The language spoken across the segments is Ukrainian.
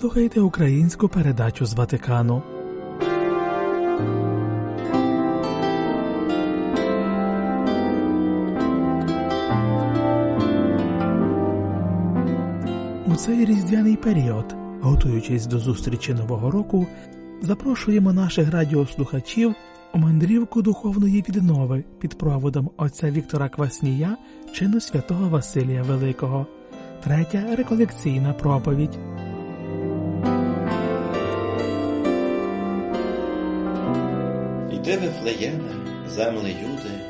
слухаєте українську передачу з Ватикану. У цей різдвяний період, готуючись до зустрічі Нового року, запрошуємо наших радіослухачів у мандрівку духовної віднови під проводом отця Віктора Кваснія чину святого Василія Великого. Третя реколекційна проповідь. Йди Вифлеєме, земли Юди,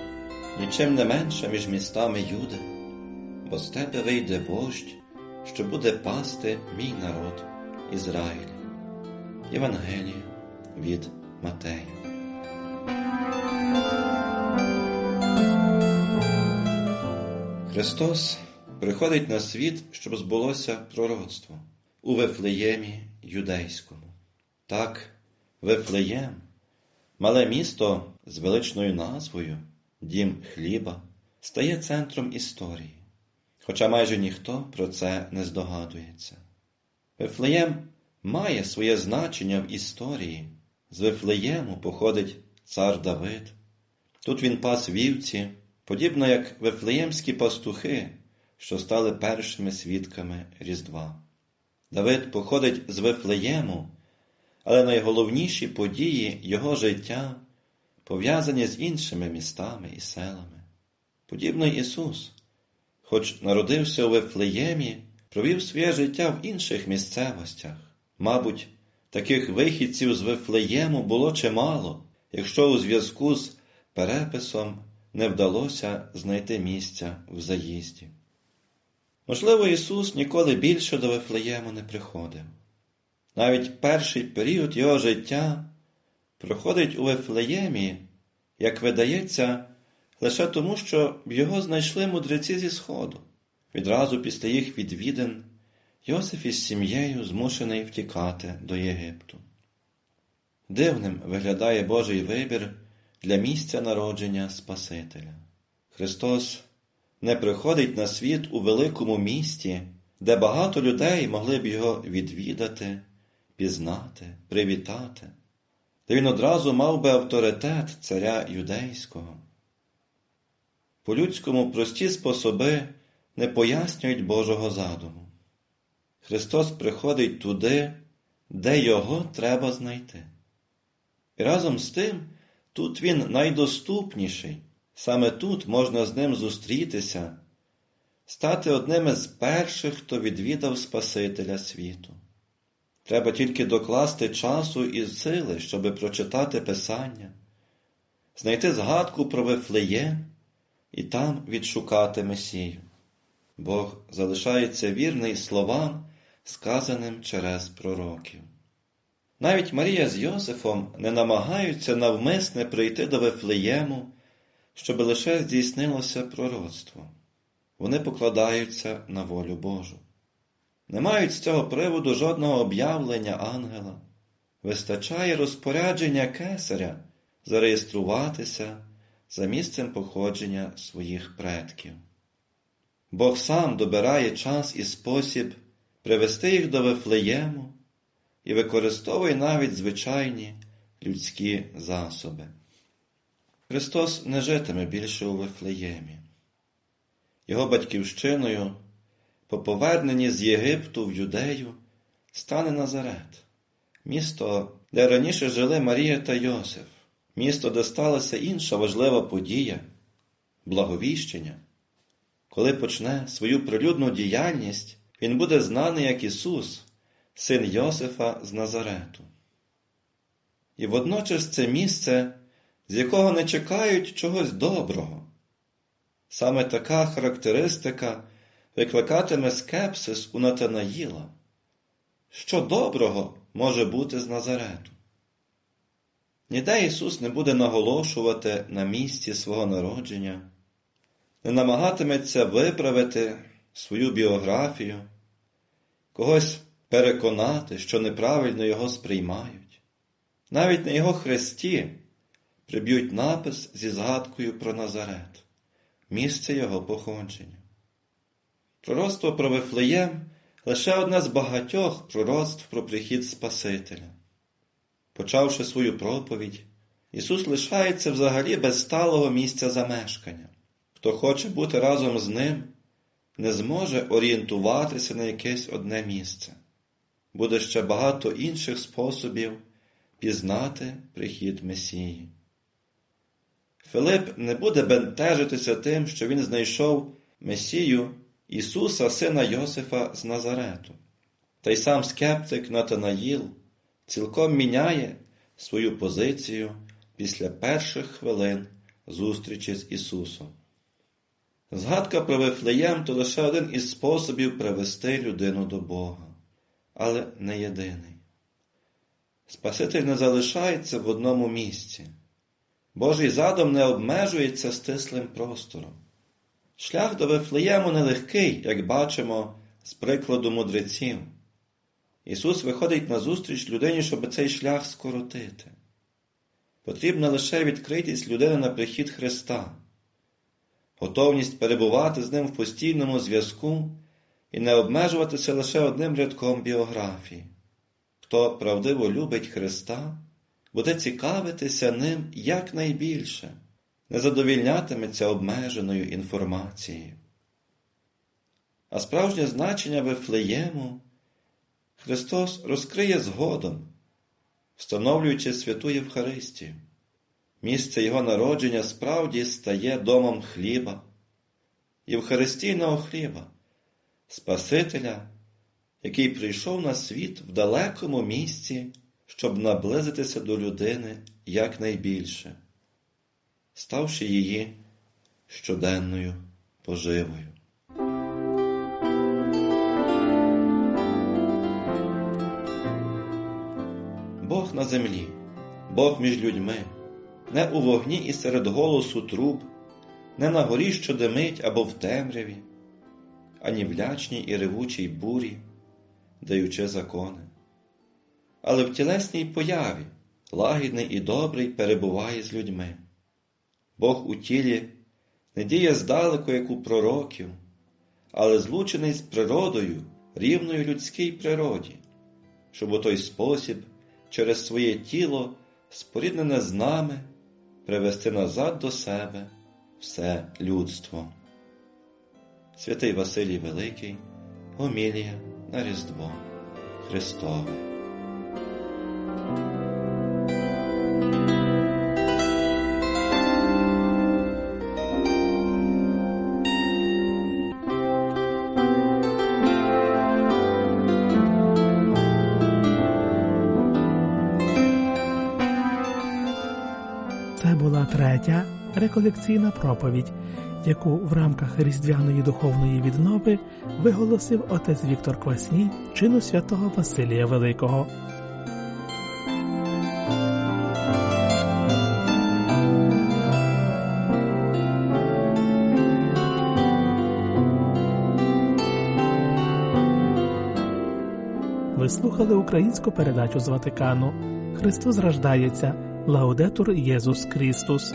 нічим не менше між містами Юди, бо з тебе вийде вождь, що буде пасти мій народ Ізраїль. Євангеліє від Матея. Христос приходить на світ, щоб збулося пророцтво у Вифлеємі юдейському. Так, Вифлеєм, мале місто з величною назвою Дім хліба, стає центром історії, хоча майже ніхто про це не здогадується. Вифлеєм має своє значення в історії. З Вифлеєму походить цар Давид. Тут він пас вівці, подібно як вифлеємські пастухи, що стали першими свідками Різдва. Давид походить з Вифлеєму, але найголовніші події його життя пов'язані з іншими містами і селами. Подібно Ісус, хоч народився у Вифлеємі, провів своє життя в інших місцевостях. Мабуть, таких вихідців з Вифлеєму було чимало, якщо у зв'язку з переписом не вдалося знайти місця в заїзді. Можливо, Ісус ніколи більше до Вифлеєму не приходив. Навіть перший період Його життя проходить у Вифлеємі, як видається, лише тому, що його знайшли мудреці зі Сходу. Відразу після їх відвідин Йосиф із сім'єю змушений втікати до Єгипту. Дивним виглядає Божий вибір для місця народження Спасителя. Христос не приходить на світ у великому місті, де багато людей могли б його відвідати, пізнати, привітати, де він одразу мав би авторитет царя юдейського. По-людському прості способи не пояснюють Божого задуму. Христос приходить туди, де Його треба знайти. І разом з тим тут Він найдоступніший, саме тут можна з ним зустрітися, стати одним із перших, хто відвідав Спасителя світу. Треба тільки докласти часу і сили, щоби прочитати Писання, знайти згадку про Вифлеєм і там відшукати Месію. Бог залишається вірний словам, сказаним через пророків. Навіть Марія з Йосифом не намагаються навмисне прийти до Вифлеєму, щоб лише здійснилося пророцтво. Вони покладаються на волю Божу. Не мають з цього приводу жодного об'явлення ангела. Вистачає розпорядження кесаря зареєструватися за місцем походження своїх предків. Бог сам добирає час і спосіб привести їх до Вифлеєму і використовує навіть звичайні людські засоби. Христос не житиме більше у Вифлеємі. Його батьківщиною, по поверненні з Єгипту в Юдею, стане Назарет, місто, де раніше жили Марія та Йосиф, місто, де сталася інша важлива подія благовіщення. Коли почне свою прилюдну діяльність, він буде знаний як Ісус, син Йосифа з Назарету. І водночас це місце, з якого не чекають чогось доброго. Саме така характеристика викликатиме скепсис у Натанаїла. Що доброго може бути з Назарету? Ніде Ісус не буде наголошувати на місці свого народження, не намагатиметься виправити свою біографію, когось переконати, що неправильно його сприймають. Навіть на його хресті приб'ють напис зі згадкою про Назарет, місце його походження. Пророцтво про Вифлеєм лише одне з багатьох пророцтв про прихід Спасителя. Почавши свою проповідь, Ісус лишається взагалі без сталого місця замешкання. Хто хоче бути разом з Ним, не зможе орієнтуватися на якесь одне місце. Буде ще багато інших способів пізнати прихід Месії. Филип не буде бентежитися тим, що він знайшов Месію Ісуса, сина Йосифа з Назарету. Та й сам скептик Натанаїл цілком міняє свою позицію після перших хвилин зустрічі з Ісусом. Згадка про Вифлеєм то лише один із способів привести людину до Бога, але не єдиний. Спаситель не залишається в одному місці. Божий задум не обмежується стислим простором. Шлях до Вифлеєму нелегкий, як бачимо з прикладу мудреців. Ісус виходить на зустріч людині, щоб цей шлях скоротити. Потрібна лише відкритість людини на прихід Христа, готовність перебувати з Ним в постійному зв'язку і не обмежуватися лише одним рядком біографії. Хто правдиво любить Христа, буде цікавитися ним якнайбільше, не задовільнятиметься обмеженою інформацією. А справжнє значення Вифлеєму Христос розкриє згодом, встановлюючи святу Євхаристію. Місце Його народження справді стає домом хліба, Євхаристійного хліба, Спасителя, який прийшов на світ в далекому місці, щоб наблизитися до людини якнайбільше, ставши її щоденною поживою. Бог на землі, Бог між людьми, не у вогні і серед голосу труб, не на горі, що димить або в темряві, ані в лячній і ревучій бурі, даючи закони. Але в тілесній появі лагідний і добрий перебуває з людьми. Бог у тілі не діє здалеку, як у пророків, але злучений з природою, рівною людській природі, щоб у той спосіб через своє тіло, споріднене з нами, привести назад до себе все людство. Святий Василій Великий, Гомілія на Різдво Христове. Реколекційна проповідь, яку в рамках різдвяної духовної віднови виголосив отець Віктор Квасній чину святого Василія Великого. Ви слухали українську передачу з Ватикану. Христос рождається. Лаудетур Єсус Христос.